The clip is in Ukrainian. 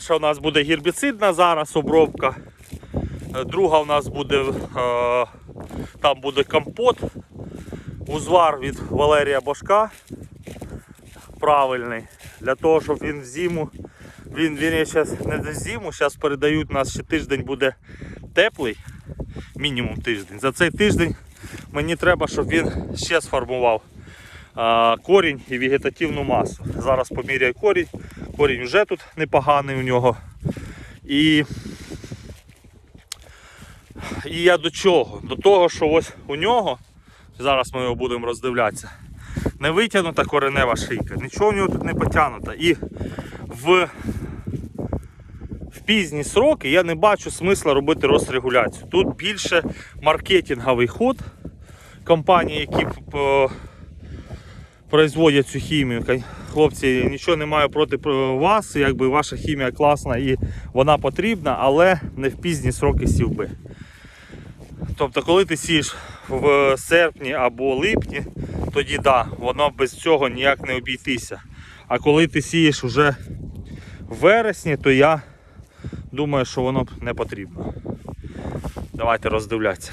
Перша у нас буде гербіцидна зараз обробка. Друга у нас буде е, там буде компот. Узвар від Валерія Бошка. Правильний. Для того, щоб він в зиму. Він, він зараз не до зиму, зараз передають нас ще тиждень буде теплий, мінімум тиждень. За цей тиждень мені треба, щоб він ще сформував корінь і вегетативну масу. Зараз поміряю корінь. Корінь вже тут непоганий у нього. І, і я до чого? До того, що ось у нього, зараз ми його будемо роздивлятися, не витягнута коренева шийка, нічого в нього тут не потягнуто. І в, в пізні сроки я не бачу смисла робити розрегуляцію. Тут більше маркетинговий ход компанії, які е, производять цю хімію. Хлопці, нічого не маю проти вас, якби ваша хімія класна і вона потрібна, але не в пізні сроки сівби. Тобто, коли ти сієш в серпні або липні, тоді да, воно без цього ніяк не обійтися. А коли ти сієш вже в вересні, то я думаю, що воно б не потрібно. Давайте роздивлятися.